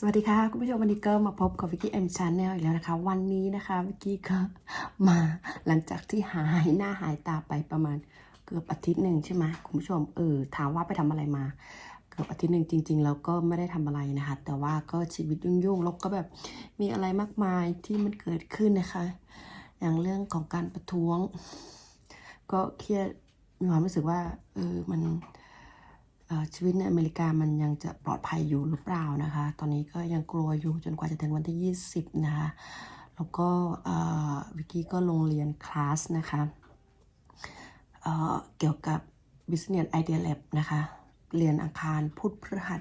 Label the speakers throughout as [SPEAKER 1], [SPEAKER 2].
[SPEAKER 1] สวัสดีค่ะ คุณผู้ชมวันนี้ก็มาพบกับวิกกี้เอ็มชาแนลอีกแล้วนะคะ วันนี้นะคะวิกกี้ก็มาหลังจากที่หายหน้าหายตาไปประมาณเกือบอาทิตย์หนึ่งใช่ไหมคุณผู้ชมเออถามว่าไปทำอะไรมา เกือบอาทิตย์หนึ่งจริงๆแล้วก็ไม่ได้ทำอะไรนะคะ แต่ว่าก็ชีวิตยุ่งๆแล้วก็แบบมีอะไรมากมายที่มันเกิดขึ้นนะคะ อย่างเรื่องของการประท้วง ก็เครียดมีความรู้สึกว่าเออมัน ชีวิตในอเมริกามันยังจะปลอดภัยอยู่หรือเปล่านะคะ ตอนนี้ก็ยังกลัวอยู่จนกว่าจะถึงวันที่ 20 นะคะ แล้วก็วิกกี้ก็ลงเรียนคลาสนะคะเเกี่ยวกับ Business Idea Lab นะคะ เรียนอังคารพุธพฤหัส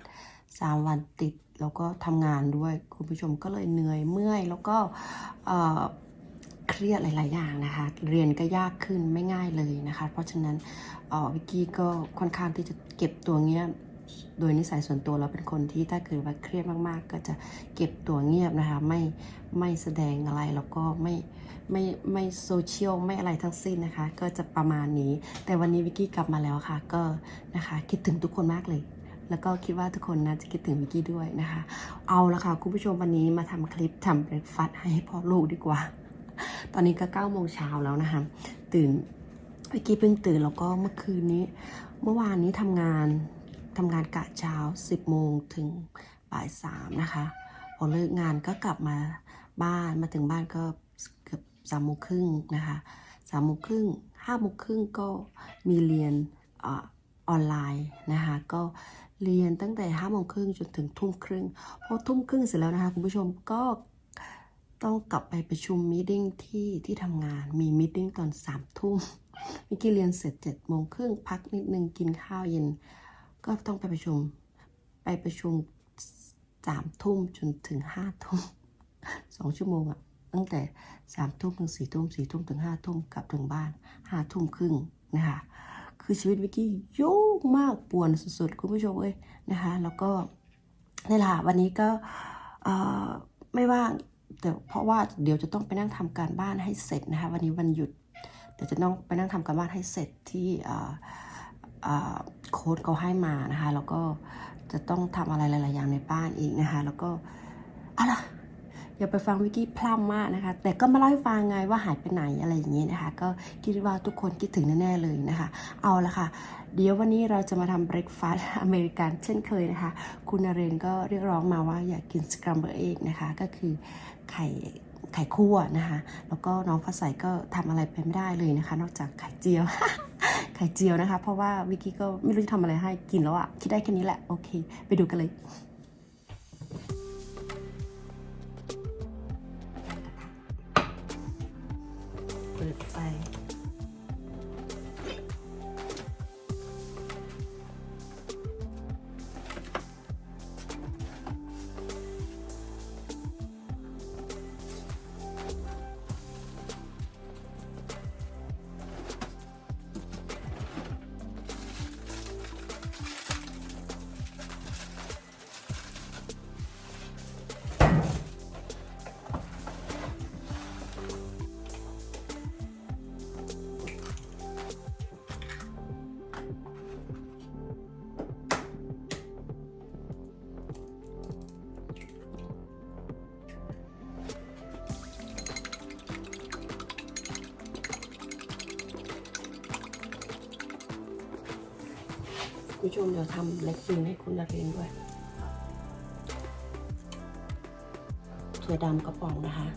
[SPEAKER 1] สามวันติด แล้วก็ทำงานด้วยคุณผู้ชมก็เลยเหนื่อยเมื่อย แล้วก็ เครียดหลาย ๆ อย่างนะคะ เรียนก็ยากขึ้นไม่ง่ายเลยนะคะ เพราะฉะนั้นออวิกกี้ก็ค่อนข้างที่จะเก็บตัวเงียบ โดยนิสัยส่วนตัวเราเป็นคนที่ถ้าเกิดว่าเครียดมาก ๆ ก็จะเก็บตัวเงียบนะคะ ไม่ไม่แสดงอะไรแล้วก็ไม่ไม่ไม่โซเชียลไม่อะไรทั้งสิ้นนะคะ ก็จะประมาณนี้ แต่วันนี้วิกกี้กลับมาแล้วค่ะ ก็นะคะคิดถึงทุกคนมากเลยแล้วก็คิดว่าทุกคนน่าจะคิดถึงวิกกี้ด้วยนะคะ เอาละค่ะ คุณผู้ชมวันนี้มาทำคลิปทำเบรกฟาสต์ให้พ่อลูกดีกว่า ตอนนี้ก็9โมงเช้าแล้วนะคะ ตื่นเมื่อกี้เพิ่งตื่นแล้วก็เมื่อคืนนี้ เมื่อวานนี้ทำงานทำงานกะเช้า 10 โมงถึงบ่ายสามนะคะ พอเลิกงานก็กลับมาบ้านมาถึงบ้านก็เกือบสามโมงครึ่งนะคะสามโมงครึ่งห้าโมงครึ่งก็มีเรียนออนไลน์นะคะก็เรียนตั้งแต่ห้าโมงครึ่งจนถึงทุ่มครึ่งพอทุ่มครึ่งเสร็จแล้วนะคะคุณผู้ชมก็ ต้องกลับไปประชุมมีติ้งที่ที่ทำงาน มีมีติ้งตอนสามทุ่มมิกกี้เรียนเสร็จเจ็ดโมงครึ่งพักนิดนึงกินข้าวเย็น ก็ต้องไปประชุม ไปประชุมสามทุ่มจนถึงห้าทุ่มสองชั่วโมงอะตั้งแต่สามทุ่มถึงสี่ทุ่มสี่ทุ่มถึงห้าทุ่มกลับถึงบ้านห้าทุ่มครึ่งนะคะคือชีวิตวิกกี้ยุ่งมากป่วนสุดๆ คุณผู้ชมเอ้ยนะคะ แล้วก็นี่แหละวันนี้ก็ไม่ว่าง แต่เพราะว่าเดี๋ยวจะต้องไปนั่งทำการบ้านให้เสร็จนะคะวันนี้วันหยุดเดี๋ยวจะต้องไปนั่งทำการบ้านให้เสร็จที่โค้ดเขาให้มานะคะแล้วก็จะต้องทำอะไรหลาย ๆ อย่างในบ้านอีกนะคะ แล้วก็อะไรอย่าไปฟังวิกกี้พร่ำมากนะคะ แต่ก็มาเล่าให้ฟังไงว่าหายไปไหนอะไรอย่างนี้นะคะ ก็คิดว่าทุกคนคิดถึงแน่ ๆ เลยนะคะ เอาละค่ะ เดี๋ยววันนี้เราจะมาทำเบรกฟาสต์อเมริกันเช่นเคยนะคะ คุณนเรนก็เรียกร้องมาว่าอยากกินสครัมเบอร์เอกนะคะ ก็คือ ไข่ไข่คั่วนะคะ แล้วก็น้องฟ้าใสก็ทำอะไรไปไม่ได้เลยนะคะ นอกจากไข่เจียว ไข่เจียวนะคะ เพราะว่าวิกกี้ก็ไม่รู้จะทำอะไรให้กินแล้วอะ คิดได้แค่นี้แหละ โอเค ไปดูกันเลย ชมเดี๋ยวทำเล็กซิงให้คุณนเรนด้วยถั่วดำกระป๋องนะคะ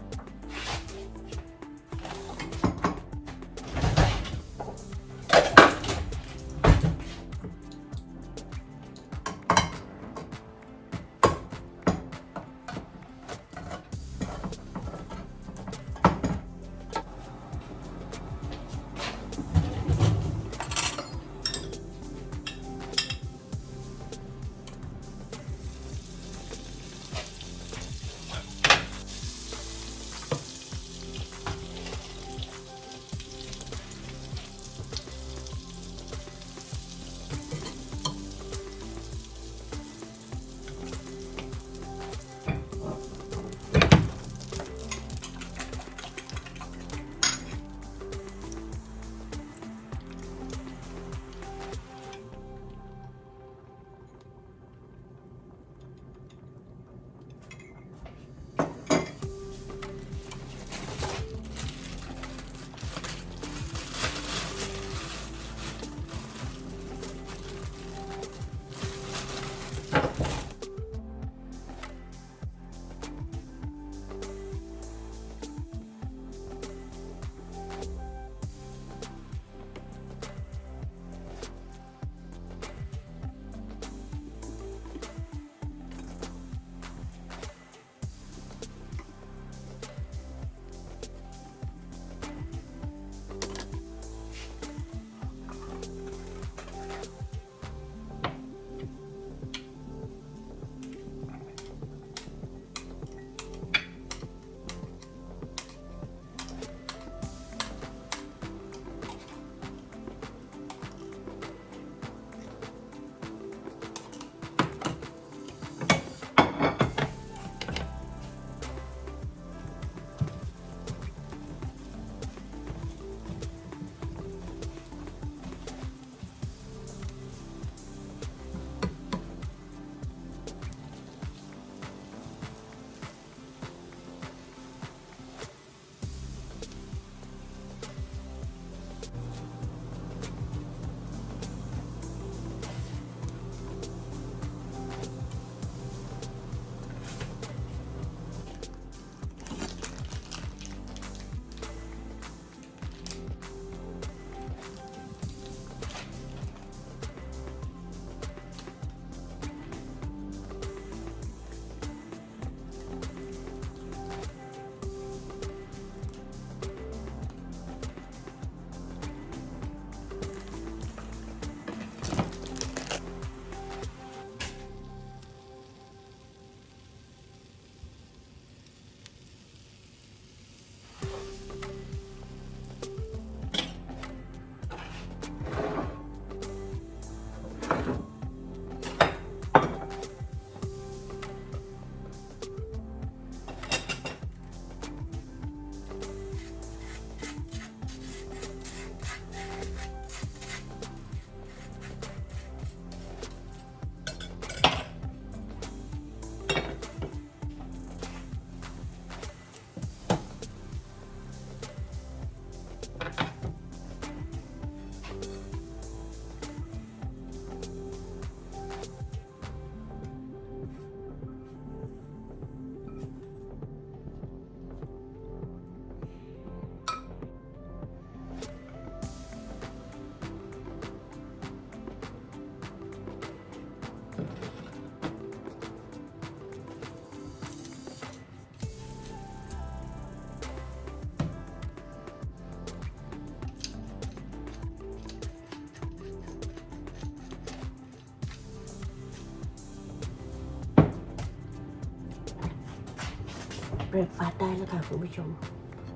[SPEAKER 1] รกฟาสได้แล้วค่ะคุณผู้ชม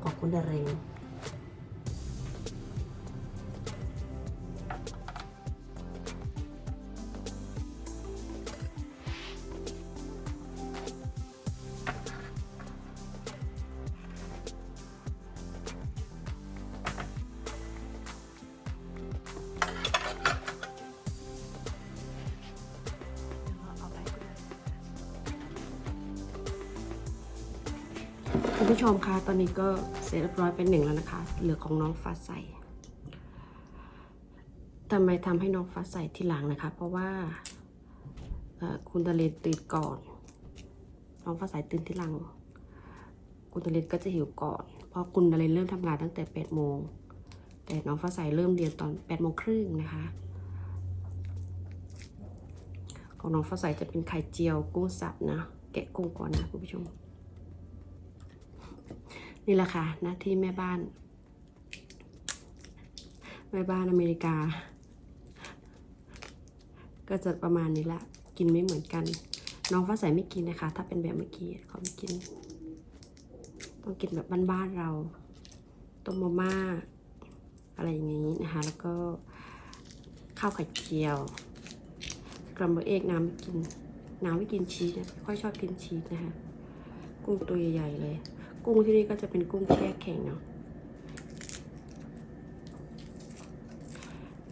[SPEAKER 1] ขอบคุณดาเรง คุณผู้ชมคะตอนนี้ก็เสร็จเรียบร้อยเป็นหนึ่งแล้วนะคะ เหลือของน้องฟ้าใสทำไมทำให้น้องฟ้าใสทีหลังนะคะ เพราะว่าคุณตะเลนตื่นก่อน น้องฟ้าใสตื่นทีหลัง คุณตะเลนก็จะหิวก่อน เพราะคุณตะเลนเริ่มทำงานตั้งแต่8โมง แต่น้องฟ้าใสเริ่มเรียนตอน8โมงครึ่งนะคะ ของน้องฟ้าใสจะเป็นไข่เจียวกุ้งสับนะ แกะกุ้งก่อนนะคุณผู้ชม นี่แหละค่ะหน้าที่แม่บ้าน แม่บ้านอเมริกา ก็จะประมาณนี้ละ กินไม่เหมือนกัน น้องฟ้าใสไม่กินนะคะ ถ้าเป็นแบบเมื่อกี้เขาไม่กิน ต้องกินแบบบ้านๆเราต้มมาม่าอะไรอย่างนี้นะคะ แล้วก็ข้าวไข่เจียวกรัมเบอร์เอกน้ำไม่กินน้ำไม่กินชีสนะค่อยชอบกินชีสนะคะ กุ้งตัวใหญ่ๆเลย กุ้งที่นี่ก็จะเป็นกุ้งแช่แข็งเนาะ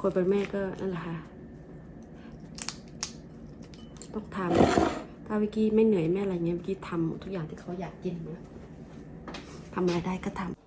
[SPEAKER 1] คนเป็นแม่ก็นั่นแหละค่ะ ต้องทำถ้าวิกกี้ไม่เหนื่อยแม่อะไรเงี้ยวิกกี้ทำทุกอย่างที่เขาอยากกินนะทำอะไรได้ก็ทำ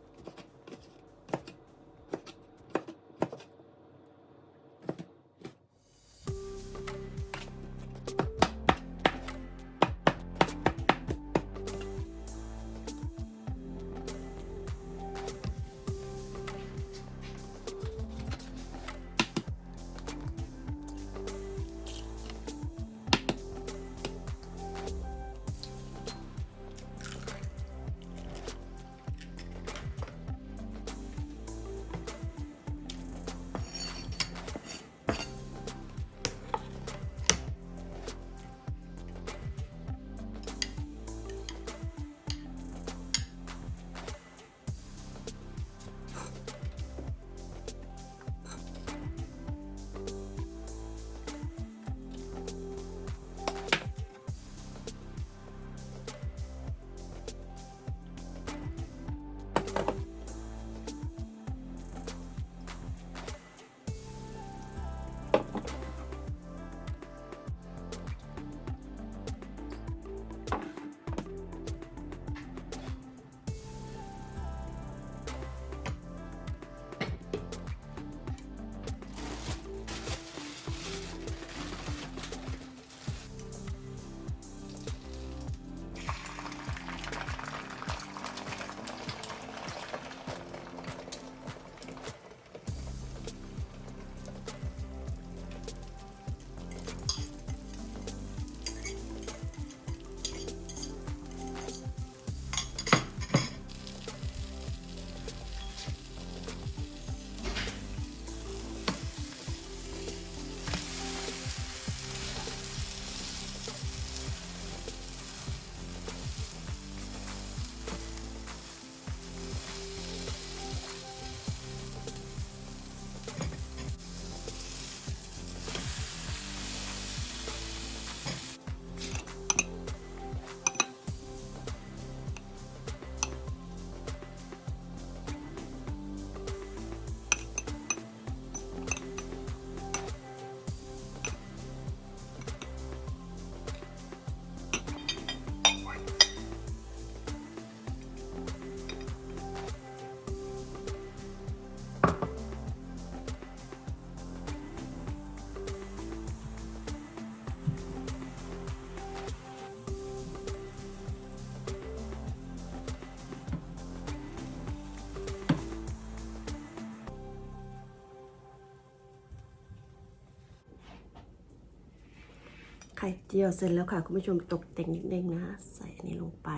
[SPEAKER 1] ไข่เจียวเสร็จแล้วค่ะ คุณผู้ชมตกแต่งนิดนึงนะ ใส่อันนี้ลงไป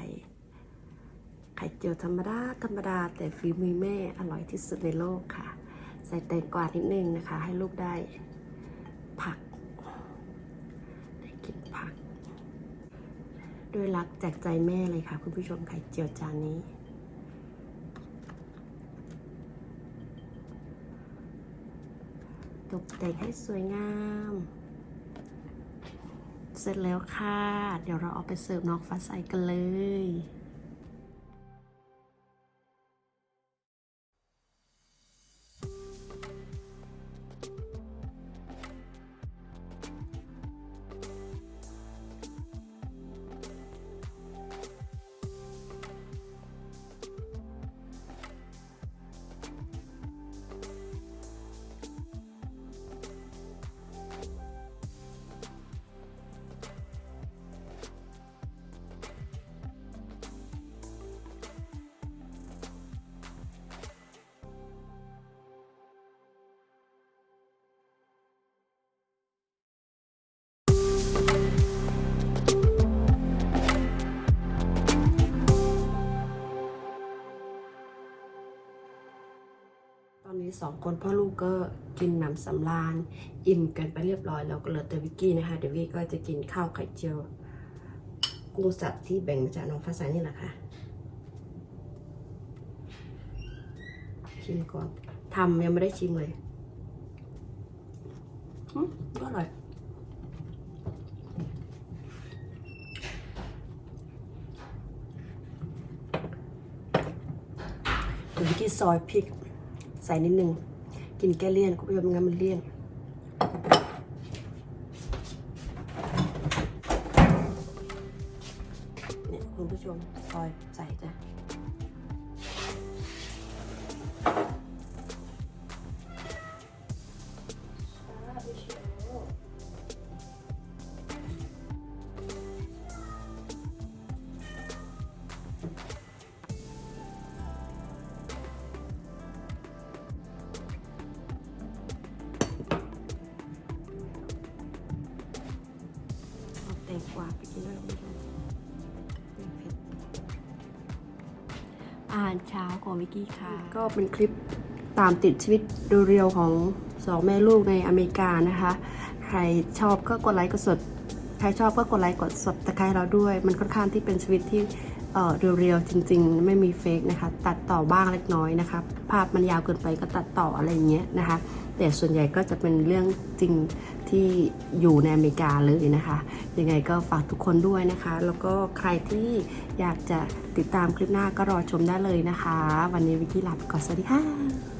[SPEAKER 1] ไข่เจียวธรรมดาธรรมดา แต่ฝีมือแม่อร่อยที่สุดในโลกค่ะ ใส่แตงกวานิดนึงนะคะ ให้ลูกได้ผัก ได้กินผักดด้วยรักจากใจแม่เลยค่ะ คุณผู้ชมไข่เจียวจานนี้ ตกแต่งให้สวยงาม เสร็จแล้วค่ะ เดี๋ยวเราเอาไปเสิร์ฟน้องฟ้าใสกันเลย วีสองคนพ่อลูกก็กินหนำสำราญอิ่มกันไปเรียบร้อยแล้วก็เหลือแต่วิกกี้นะคะเดี๋ยววิกกี้ก็จะกินข้าวไข่เจียวกุ้งสับที่แบ่งมาจากน้องฟ้าใสนี่แหละค่ะชิมก่อนทำยังไม่ได้ชิมเลยอืมก็อร่อยเดี๋ยววิกกี้ซอยพริก ใส่นิดนึง กินแก้เลี่ยนคุณผู้ชมงั้นมันเลี่ยนเนี่ยคุณผู้ชมซอยใส่จ้ะ ช้าของวิกกี้ค่ะ ก็เป็นคลิปตามติดชีวิตดูเรียวของสองแม่ลูกในอเมริกานะคะ ใครชอบก็กดไลค์กดสด ใครชอบก็กดไลค์กดสดตะไคร้เราด้วย มันค่อนข้างที่เป็นชีวิตที่เอ่อเรียวๆจริง ๆ ไม่มีเฟกนะคะ ตัดต่อบ้างเล็กน้อยนะคะ ภาพมันยาวเกินไปก็ตัดต่ออะไรอย่างเงี้ยนะคะ แต่ส่วนใหญ่ก็จะเป็นเรื่องจริง ที่อยู่ในอเมริกาเลยนะคะ ยังไงก็ฝากทุกคนด้วยนะคะ แล้วก็ใครที่อยากจะติดตามคลิปหน้าก็รอชมได้เลยนะคะ วันนี้วิกกี้ลาไปก่อนสวัสดีค่ะ